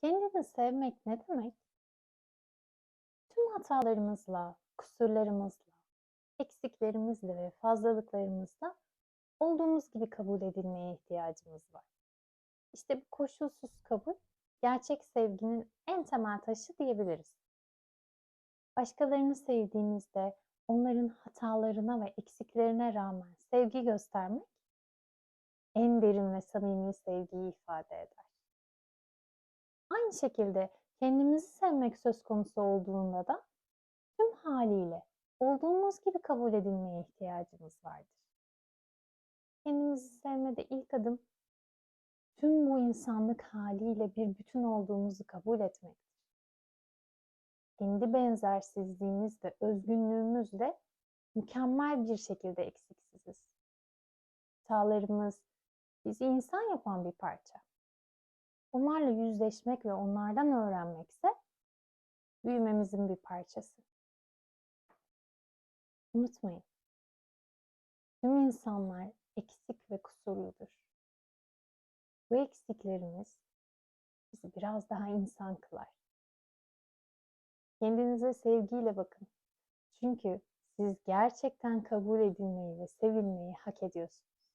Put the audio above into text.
Kendini sevmek ne demek? Tüm hatalarımızla, kusurlarımızla, eksiklerimizle ve fazlalıklarımızla olduğumuz gibi kabul edilmeye ihtiyacımız var. İşte bu koşulsuz kabul gerçek sevginin en temel taşı diyebiliriz. Başkalarını sevdiğimizde onların hatalarına ve eksiklerine rağmen sevgi göstermek en derin ve samimi sevgiyi ifade eder. Aynı şekilde kendimizi sevmek söz konusu olduğunda da tüm haliyle olduğumuz gibi kabul edilmeye ihtiyacımız vardır. Kendimizi sevmede ilk adım tüm bu insanlık haliyle bir bütün olduğumuzu kabul etmektir. Kendi benzersizliğimiz ve özgünlüğümüzle mükemmel bir şekilde eksiksiziz. Hatalarımız bizi insan yapan bir parça. Onlarla yüzleşmek ve onlardan öğrenmekse büyümemizin bir parçası. Unutmayın. Tüm insanlar eksik ve kusurludur. Bu eksiklerimiz bizi biraz daha insan kılar. Kendinize sevgiyle bakın. Çünkü siz gerçekten kabul edilmeyi ve sevilmeyi hak ediyorsunuz.